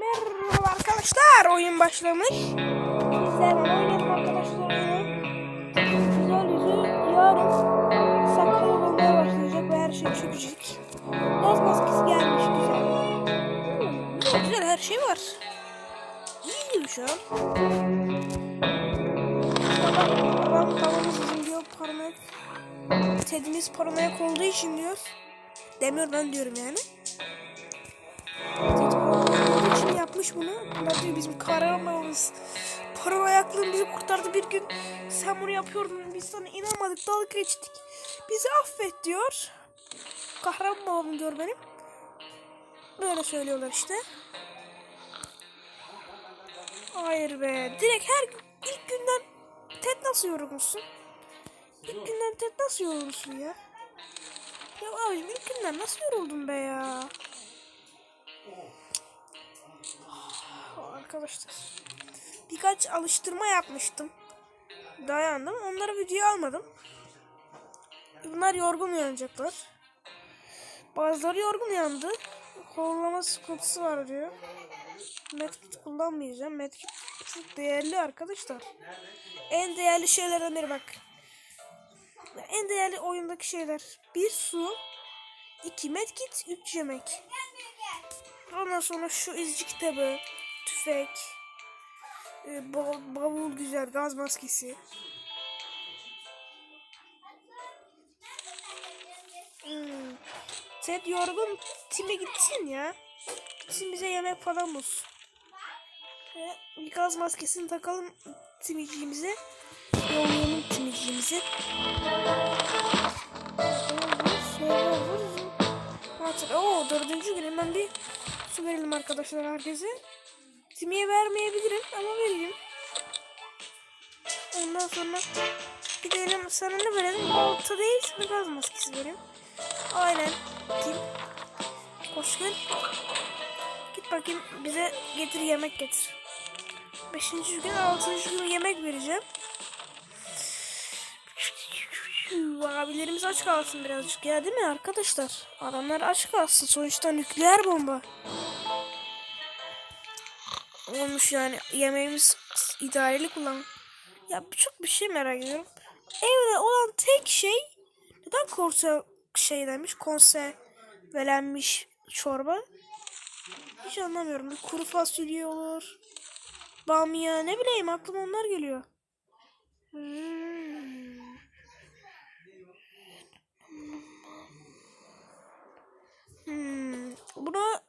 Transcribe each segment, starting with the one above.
Merhaba arkadaşlar. Oyun başlamış. Güzel oynayalım arkadaşlar oyunu. Güzel yüzü yarın sakal olmaya başlayacak ve her şey çökecek. Gaz maskesi gelmiş güzel. Hmm, güzel, her şey var. İyi gibi şu an. Adam babamız için diyor paranoyak. Tedimiz paranoyak olduğu için diyor. Demiyor ben diyorum yani. Yapmış bunu. Bunlar diyor bizim kahramanımız. Paranoyaklığın bizi kurtardı bir gün. Sen bunu yapıyordun. Biz sana inanmadık. Dalga geçtik. Bizi affet diyor. Kahraman babam diyor benim. Böyle söylüyorlar işte. Hayır be. Direkt her ilk günden Ted nasıl yorulmuşsun? İlk günden Ted nasıl yorulmuşsun ya? Ya abicim ilk günden nasıl yoruldun be ya? Arkadaşlar. Birkaç alıştırma yapmıştım. Dayandım. Onları video almadım. Bunlar yorgun uyanacaklar. Bazıları yorgun uyandı. Kollama sıkıntısı var diyor. Medkit kullanmayacağım. Medkit çok değerli arkadaşlar. En değerli şeylerden biri bak. En değerli oyundaki şeyler. Bir su. iki medkit. Üç yemek. Ondan sonra şu izci kitabı. Tüfek. e, ba- bavul güzel. Gaz maskesi. Hmm. Ted yorgun. Tim'e gitsin ya. Tim bize yemek falan bulsun. Ve gaz maskesini takalım timiciğimize. Yollayalım timiciğimizi. Hatır. Oo dördüncü gün hemen bir su verelim arkadaşlar herkese. Timiye vermeyebilirim ama vereyim. Ondan sonra gidelim sana ne verelim? Balta değil sana gaz maskesi vereyim. Aynen. Tim. Hoş gel. Git bakayım bize getir yemek getir. Beşinci gün altıncı gün yemek vereceğim. Abilerimiz aç kalsın birazcık ya değil mi arkadaşlar? Adamlar aç kalsın sonuçta nükleer bomba. Olmuş yani yemeğimiz idareli kullan. Ya çok bir şey merak ediyorum. Evde olan tek şey neden korse şey demiş konservelenmiş çorba? Hiç anlamıyorum. Bir kuru fasulye olur. Bamya ne bileyim aklıma onlar geliyor. Hmm. Hmm. Bunu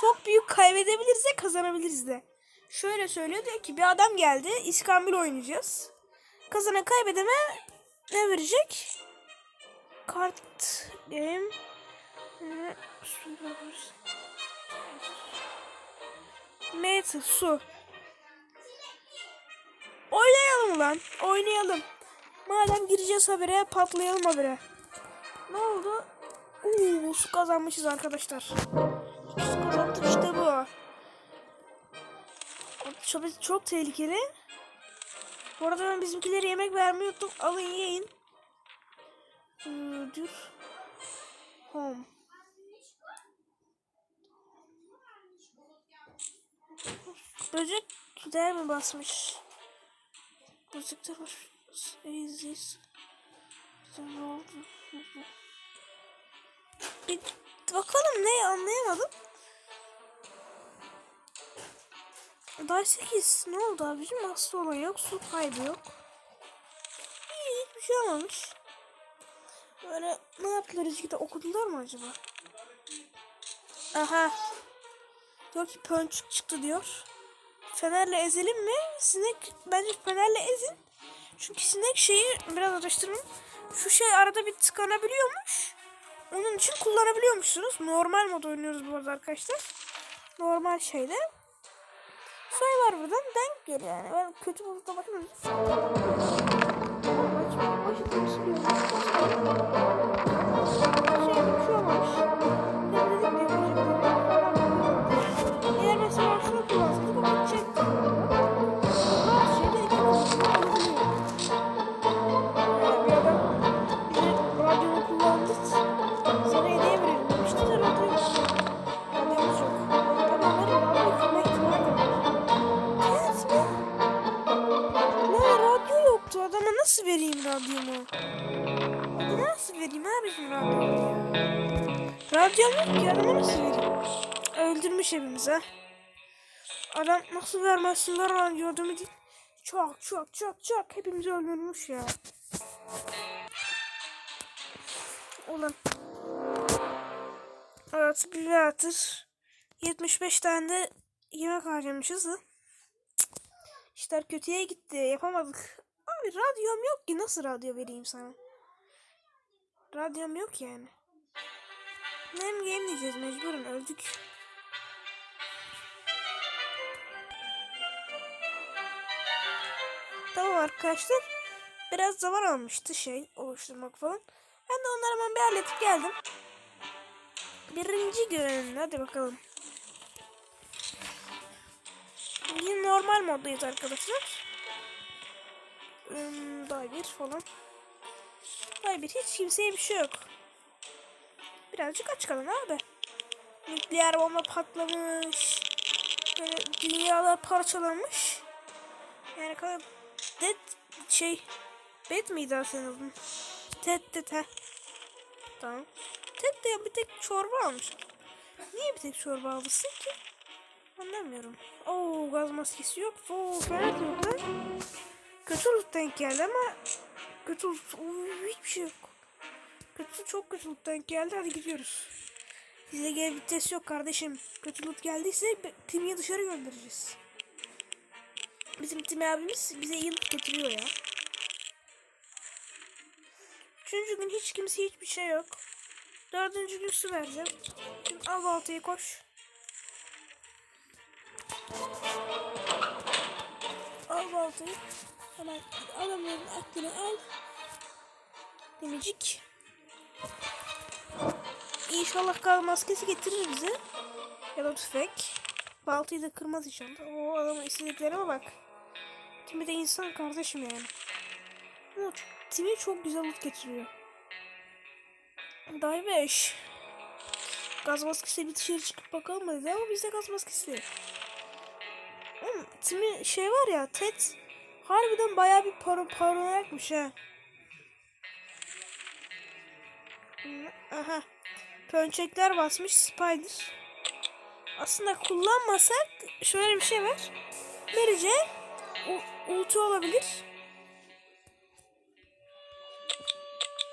çok büyük kaybedebiliriz de kazanabiliriz de. Şöyle söylüyor diyor ki bir adam geldi. İskambil oynayacağız. Kazanan kaybedeme ne verecek? Kart game. Hı, Metal su. Oynayalım lan. Oynayalım. Madem gireceğiz habere patlayalım habere. Ne oldu? Uuu su kazanmışız arkadaşlar. Çok, çok tehlikeli. Bu arada ben bizimkilere yemek vermeyi unuttum. Alın yiyin. Ee, dur. Home. Böcek gider mi basmış? Böcekler var. Easy. Ne oldu? Bir bakalım ne anlayamadım. Daha 8 ne oldu abicim? Hasta olan yok. Su kaybı yok. İyi hiçbir şey olmamış. Böyle ne yaptılar ilişkide okudular mı acaba? Aha. Diyor ki pönçük çıktı diyor. Fenerle ezelim mi? Sinek bence fenerle ezin. Çünkü sinek şeyi biraz araştırın. Şu şey arada bir tıkanabiliyormuş. Onun için kullanabiliyormuşsunuz. Normal mod oynuyoruz bu arada arkadaşlar. Normal şeyde. Say var buradan denk geliyor yani. Ben kötü bulutta bakmıyorum. Hepimize. Adam nasıl vermezsin ver radyomu değil. Çok çok çok çok hepimizi öldürmüş ya. Ulan. Evet bir atır. 75 tane de yemek harcamışız da. İşler kötüye gitti. Yapamadık. Abi radyom yok ki. Nasıl radyo vereyim sana? Radyom yok yani. Hem game diyeceğiz mecburen öldük. Tamam arkadaşlar. Biraz zaman almıştı şey oluşturmak falan. Ben de onları hemen bir halledip geldim. Birinci gün. Hadi bakalım. Yine normal moddayız arkadaşlar. Hmm, daha bir falan. Daha bir hiç kimseye bir şey yok. Birazcık aç kalın abi. Nükleer bomba patlamış. Böyle dünyalar parçalanmış. Yani kadar Dead şey Bed miydi aslında adın? Ted Ted he. Tamam. Ted de bir tek çorba almış. Niye bir tek çorba almışsın ki? Anlamıyorum. Oo gaz maskesi yok. Oo fena yok lan. Kötü loot geldi ama kötü loot. Oo, hiçbir şey yok. Kötü çok kötü loot geldi. Hadi gidiyoruz. Bize gel vites yok kardeşim. Kötü loot geldiyse Tim'i dışarı göndereceğiz. Bizim Tim abimiz bize yıllık getiriyor ya. Üçüncü gün hiç kimse hiçbir şey yok. Dördüncü gün su vereceğim. Şimdi al baltayı koş. Al baltayı. Hemen adamların aklını al. Demicik. İnşallah kar maskesi getirir bize. Ya da tüfek. Baltayı da kırmaz inşallah. O adamın istediklerime bak. Timi de insan kardeşim yani. Ama Timi çok güzel loot getiriyor. Day 5. Gaz maskesi bir dışarı çıkıp bakalım dedi ama bizde gaz maskesi yok. Oğlum Timi şey var ya Ted harbiden bayağı bir paro paranoyakmış ha. Aha. Pönçekler basmış Spider. Aslında kullanmasak şöyle bir şey var. Merice ulti olabilir.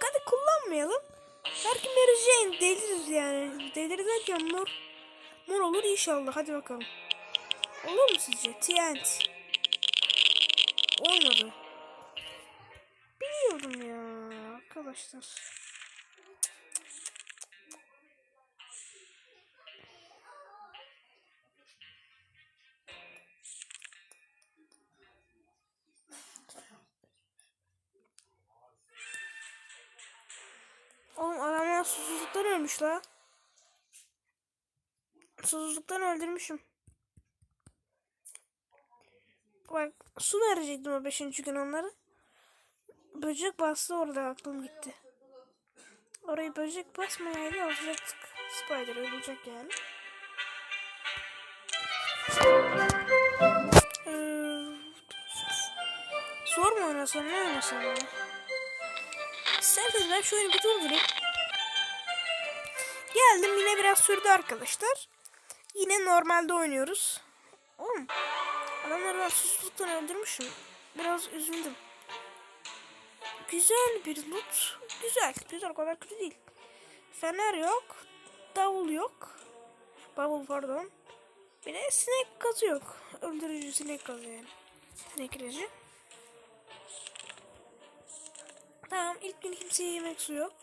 Hadi kullanmayalım. Belki Mary Jane delirir yani. Delir derken mor, mor olur inşallah. Hadi bakalım. Olur mu sizce? TNT. Olmadı. Biliyordum ya arkadaşlar. Susuzluktan ölmüş la. Susuzluktan öldürmüşüm. Bak su verecektim o beşinci gün onları. Böcek bastı orada aklım gitti. Orayı böcek basmayaydı alacaktık. Spider ölecek yani. Ee, zor mu oynasam ne oynasam ya? İsterseniz ben şu oyunu bir durdurayım. Geldim yine biraz sürdü arkadaşlar. Yine normalde oynuyoruz. Oğlum adamları ben susuzluktan öldürmüşüm. Biraz üzüldüm. Güzel bir loot. Güzel. Güzel o kadar kötü değil. Fener yok. Davul yok. Bavul pardon. Bir de sinek gazı yok. Öldürücü sinek gazı yani. Sinek ilacı. Tamam ilk gün kimseye yemek su yok.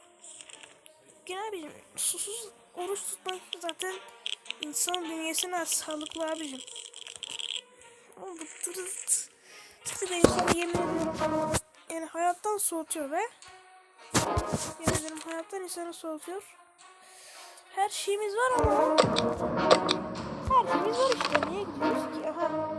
Gel abicim susuz oruç tutmak zaten insan bünyesine sağlıklı abicim. Bu tırıt çıktı da insanı yemin ediyorum. Yani hayattan soğutuyor be. Yemin ederim hayattan insanı soğutuyor. Her şeyimiz var ama her şeyimiz var işte. Niye gidiyoruz ki? Aha.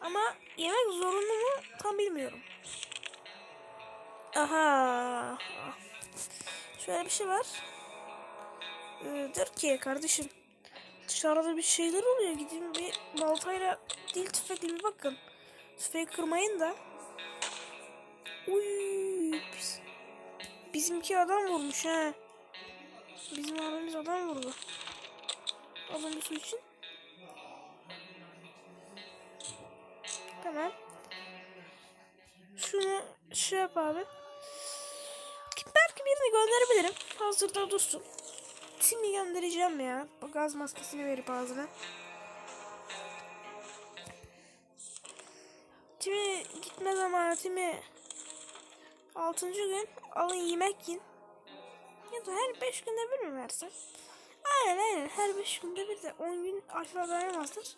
Ama yemek zorunlu mu tam bilmiyorum. Aha. Şöyle bir şey var. Ee, der ki kardeşim dışarıda bir şeyler oluyor. Gidin bir baltayla değil tüfekle bir bakın. Tüfeği kırmayın da. Uy, biz- bizimki adam vurmuş ha. Bizim abimiz adam vurdu. Alın su için. Tamam. Şunu şey yap abi. Belki birini gönderebilirim. Hazırda dursun. Tim'i göndereceğim ya. O gaz maskesini verip ağzına. Tim'i gitme zamanı Tim'i. Altıncı gün alın yemek yiyin. Ya da her beş günde bir mi versen? Aynen aynen her beş günde bir de on gün aşağı dayanamazdır.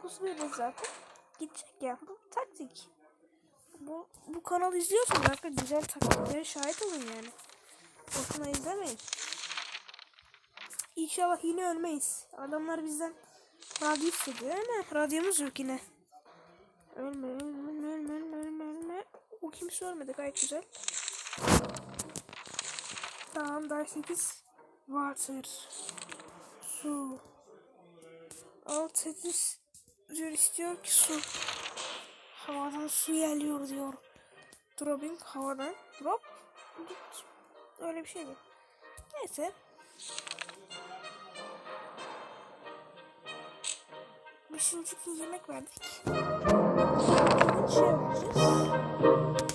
Kusu veririz zaten. Gidecek ya. Bu taktik. Bu, bu kanalı izliyorsanız hakikaten güzel taktiklere şahit olun yani. Boşuna izlemeyin. İnşallah yine ölmeyiz. Adamlar bizden radyo hissediyor ama radyomuz yok yine. Ölme, ölme, ölme, ölme, ölme, ölme. O kimse ölmedi gayet güzel. Tamam daha 8. Water. Su. Alt 8 diyor istiyor ki su. Havadan su geliyor diyor. Dropping havadan. Drop. Öyle bir şeydi. Neyse. Beşinci gün yemek verdik. Şey yapacağız.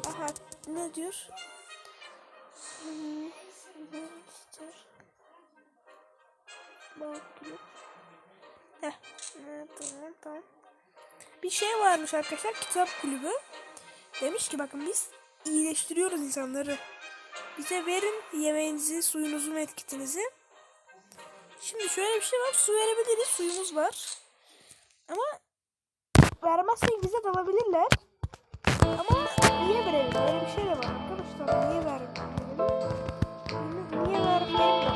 Aha ne diyor? Hmm, ister. Bakayım. Heh. Bir şey varmış arkadaşlar kitap kulübü. Demiş ki bakın biz iyileştiriyoruz insanları. Bize verin yemeğinizi, suyunuzu, medkitinizi. Şimdi şöyle bir şey var. Su verebiliriz. Suyumuz var. Ama vermezsek bize dalabilirler. Ama niye verelim? Böyle bir şey de var arkadaşlar. Niye verelim? Niye vermeyelim.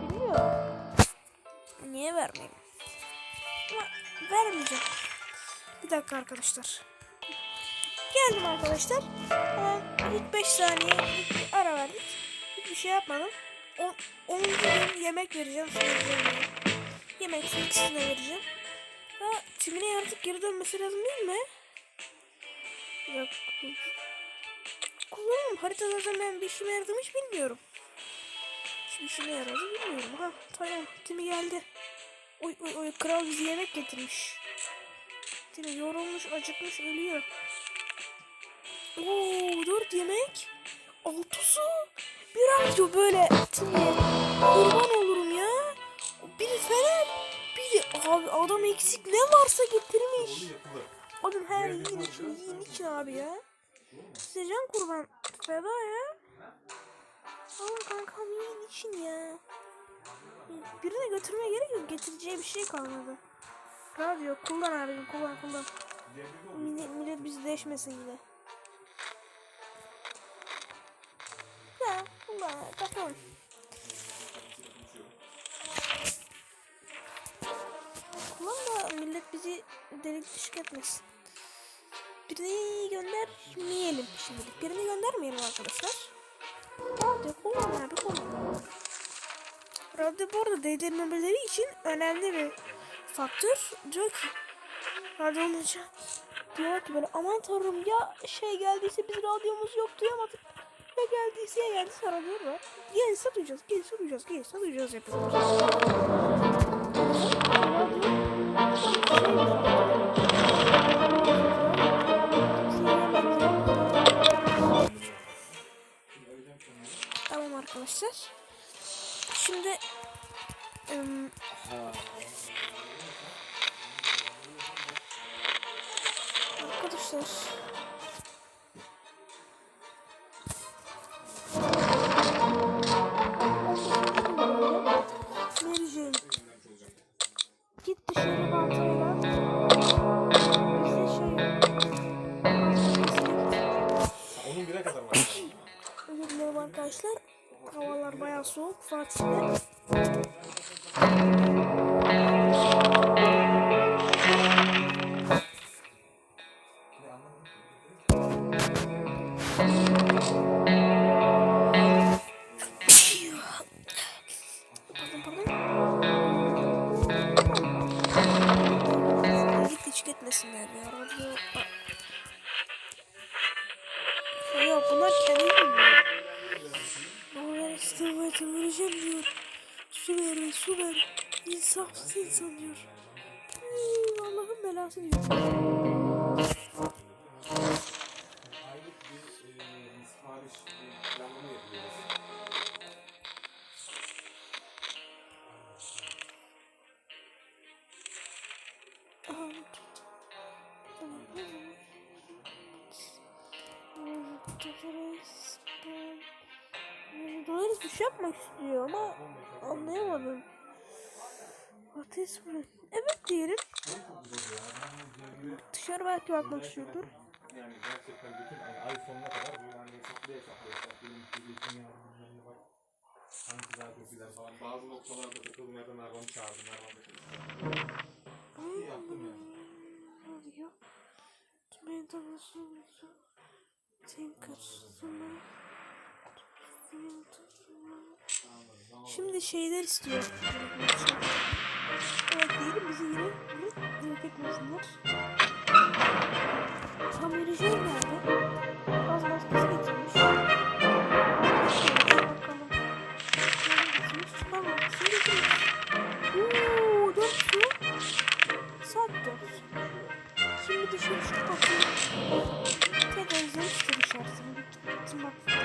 Bilmiyorum. Niye vermeyeyim? Vermeyeceğim. Bir dakika arkadaşlar. Geldim arkadaşlar. Tamam. İlk 5 saniye bir ara verdik. Hiçbir şey yapmadım. 10. gün yemek vereceğim. yani. Yemek de vereceğim. Ha, tümüne artık geri dönmesi lazım değil mi? Yok. Kullanırım. Haritalardan ben bir işime yaradım hiç bilmiyorum. Hiçbir işime yaradı bilmiyorum. Ha tamam. Timi geldi. Oy oy oy kral bizi yemek getirmiş. Timi yorulmuş, acıkmış, ölüyor. Oo, dört yemek. Altı su. Bir radyo böyle. Kurban olurum ya. Biri fener. Biri abi adam eksik ne varsa getirmiş. Adam her yiyin için yiyin için abi ya. Size can kurban. Feda ya. Alın kankam yiyin için ya. Birine götürmeye gerek yok. Getireceği bir şey kalmadı. Radyo kullan abicim kullan kullan. Millet, millet bizi deşmesin yine. Ya kullan kapatalım. Kullan da millet bizi delik dişik etmesin. Birini göndermeyelim şimdilik. Birini göndermeyelim arkadaşlar. Radyo kullan abi kullan. Radyo bu arada değdirmemeleri için önemli bir faktör. Diyor ki radyo diyor ki böyle aman tanrım ya şey geldiyse biz radyomuz yok duyamadık. Ya geldiyse ya geldiyse radyo var. Gelirse duyacağız, gelirse duyacağız, gelirse duyacağız yapıyoruz. Tamam arkadaşlar. Şimdi ım, arkadaşlar Su ver, su ver. İnsafsız insan diyor. Hmm, Allah'ın belası diyor. Aylık bir sipariş e, planlama yapıyoruz. yapmak istiyor ama anlayamadım. Ateş mi? Evet diyelim. Dışarı belki bakmak istiyordur. Yani gerçekten bütün yani kadar bu yani hesaplı hesaplı benim Bazı noktalarda takıldım ya da Mervan'ı çağırdım. Mervan'ı çağırdım. İyi yaptım yani. Ne oluyor? Kime tanışıyorsun? Senin kaçtın mı? Şimdi şeyler istiyor. Evet diyelim bizi yine direkt etmesinler. Tamirci nerede? Gaz maskesi getirmiş. Bakalım. Getirmiş? Çıkar maskesini getirmiş. Uuu dört su. Saat dört. Şimdi dışarı çıkıp bakayım. Tekrar izlemiştir dışarısını. Gittim bak.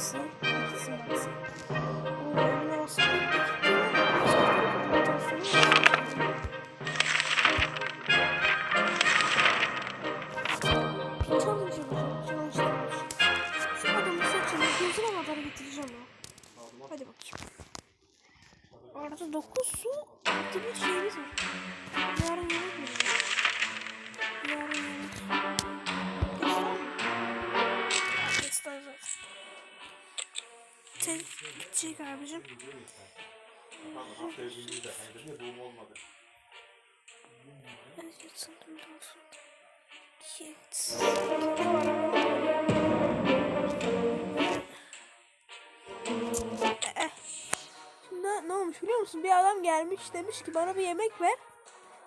Sim, sim, sim. Günlüğü de. Ya doğum olmadı. Eh, Ne, ne olmuş biliyor musun? Bir adam gelmiş demiş ki bana bir yemek ver.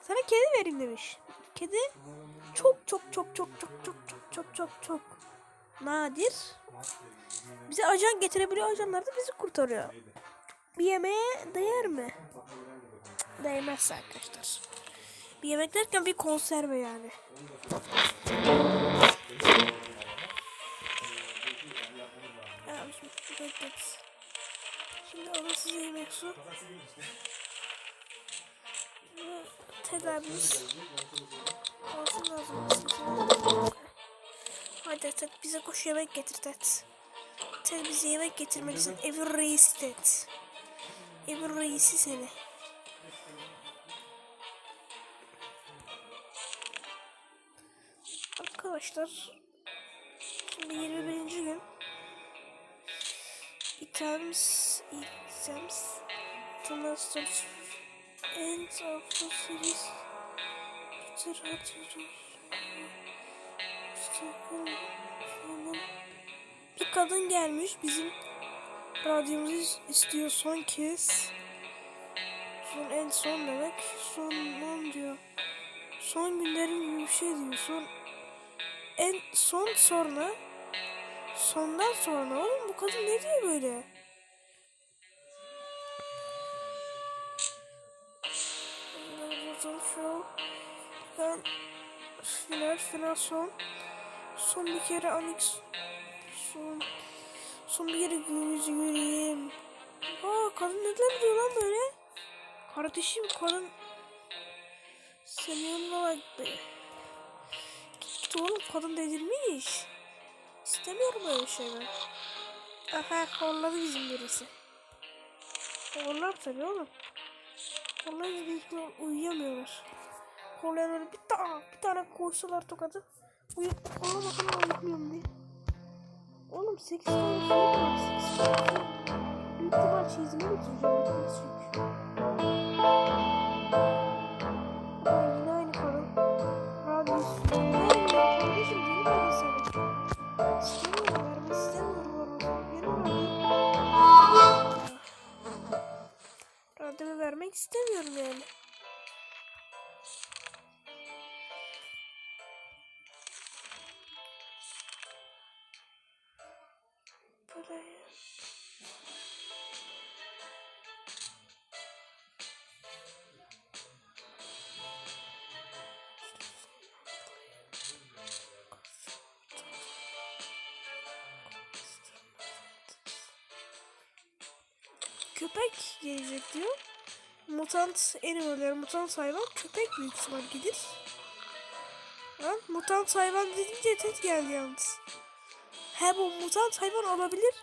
Sana kedi vereyim demiş. Kedi çok çok çok çok çok çok çok çok çok çok nadir. Bize ajan getirebiliyor ajanlar da bizi kurtarıyor. Bir yemeğe değer mi? Değmez arkadaşlar. Bir yemek derken bir konserve yani. Ya, şimdi alın size yemek su. Tedavimiz olsun lazım. Hadi Ted bize koş yemek getir Ted. Ted bize yemek getirmelisin. Evin reisi Ted. Evin reisi seni. Arkadaşlar şimdi 21. gün items items turnasters end of the series bir kadın gelmiş bizim radyomuzu is- istiyor son kez. Son en son demek. Son diyor. Son günlerin gibi bir şey diyor. Son en son sonra sondan sonra. Oğlum bu kadın ne diyor böyle? Show. Ben final final son. Son bir kere Alex son son bir kere yüzü göreyim. Aa kadın neler diyor lan böyle? Kardeşim kadın senin yanına bak be. Git oğlum kadın delirmiş. İstemiyorum öyle şeyler. Aha horladı bizim birisi. Horlar tabii oğlum. Horlayınca büyük ihtimal uyuyamıyorlar. Horlayanları bir tane, bir tane koysalar tokadı. Uy ona bakalım uyutmuyorum diye. Oğlum 8 tane film var. 8 tane film. Büyük ihtimal çizime götüreceğim. Bitmez çünkü. Ay yine aynı kadın. Radyo istiyor. Kardeşim deli kadın seni. İstemiyorum vermek istemiyorum. Benim radyo. Radyomu vermek istemiyorum yani. Köpek gelecek diyor. Mutant animal mutant hayvan köpek büyük ihtimal gelir. Ha? Mutant hayvan dedince tet geldi yalnız. He bu mutant hayvan olabilir.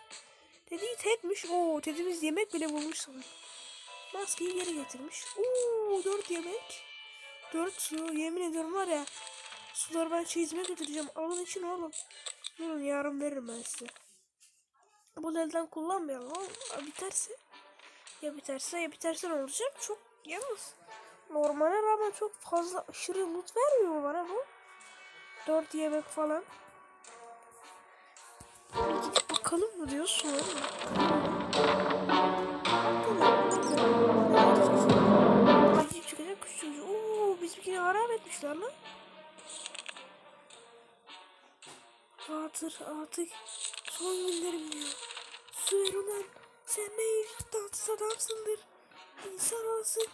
Dediği tetmiş. Oo tetimiz yemek bile bulmuş sanırım. Maskeyi geri getirmiş. Oo dört yemek. Dört su. Yemin ediyorum var ya. Suları ben çizime götüreceğim. Alın için oğlum. Durun yarın veririm ben size. Bunu elden kullanmayalım. Ama biterse. Ya biterse ya biterse ne olacak? Çok yalnız. Normale rağmen çok fazla aşırı loot vermiyor bana bu? Dört yemek falan. Gidip bakalım mı diyor sonra? Acil çıkacak çocuğu. Oo bizimkini harap etmişler lan. Artık artık son günlerim diyor. Su ver ulan. Sen ne tatsız adamsındır. İnsan olasın.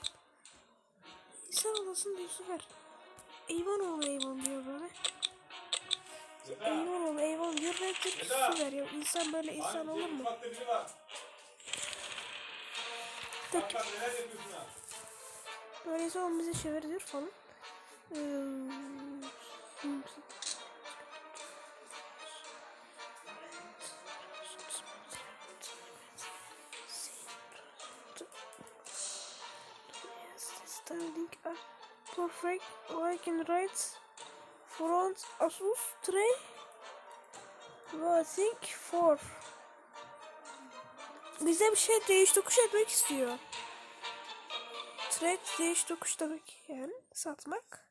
İnsan olasın diyor su ver. Eyvan oğlu eyvan diyor böyle. Eyvan oğlu eyvan diyor. Su ver ya. İnsan böyle insan olur mu? Tek Bak neler yapıyorsun ha? Böyleyse o bize çevir diyor falan. Ee, perfect like in right front Asus tray I think four bize bir şey değiş tokuş etmek istiyor. Trade değiş tokuş demek yani satmak.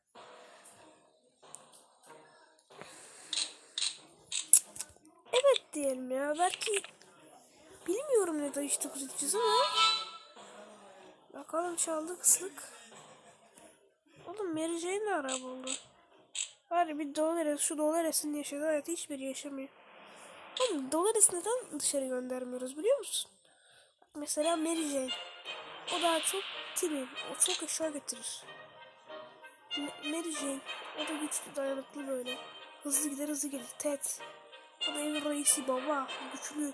Evet diyelim ya belki bilmiyorum ne değiş tokuş edeceğiz ama bakalım çaldı kıslık. Oğlum Mary Jane de ara buldu. Var bir Dolores şu Dolores'in yaşadığı hayatı hiçbiri yaşamıyor. Oğlum Dolores neden dışarı göndermiyoruz biliyor musun? Mesela Mary Jane. O daha çok Timmy. O çok eşya getirir. M- Mary Jane. O da güçlü dayanıklı böyle. Hızlı gider hızlı gelir. Ted. O da evin reisi baba. Güçlü.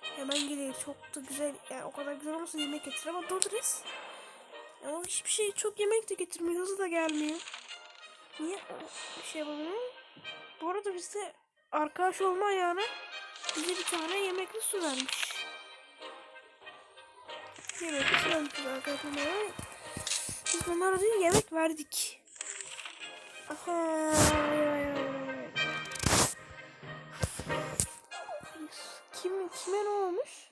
Hemen gelir. Çok da güzel. Yani o kadar güzel olmasa yemek getirir ama Dolores. O hiçbir şey çok yemek de getirmiyor. Hızlı da gelmiyor. Niye bir şey yapamıyor? Bu arada bizde arkadaş olma ayağına bize bir tane yemekli su vermiş. Yemek su vermiş arkadaşlar. Biz bunlara dün yemek verdik. Aha. Kim, kime ne olmuş?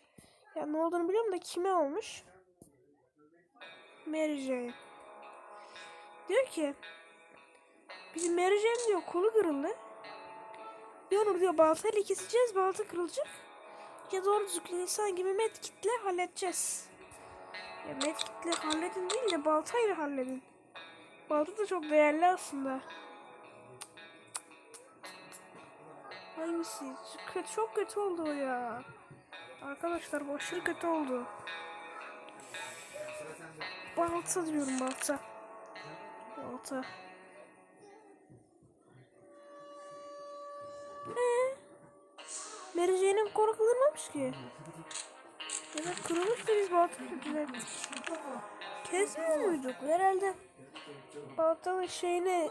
Ya ne olduğunu biliyorum da kime olmuş? Mary Jane. Diyor ki Bizim Mary Jane diyor kolu kırıldı. Bir onu diyor baltayla keseceğiz balta kırılacak. Ya doğru düzgün insan gibi medkitle halledeceğiz. Ya medkitle halledin değil de baltayla halledin. Balta da çok değerli aslında. Hangisi? Çok kötü oldu ya. Arkadaşlar bu aşırı kötü oldu. Balta diyorum balta. Balta. Ee, Mary Jane'in kolu kırılmamış ki. Ya kırılmış da biz baltayla düzelttik. Kesmiyor muyduk? Herhalde baltanın şeyini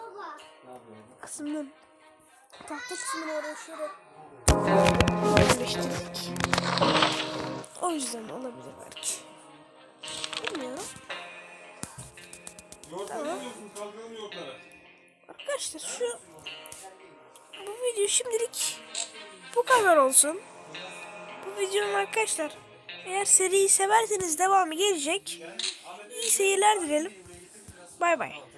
kısmının tahta kısmını oraya şöyle yerleştirdik. O yüzden olabilir belki. Bilmiyorum. Yoğurtları Tamam. yiyorsun, kaldıralım yoğurtları. Arkadaşlar şu video şimdilik bu kadar olsun. Bu videonun arkadaşlar eğer seriyi severseniz devamı gelecek. İyi seyirler dilerim. Bay bay.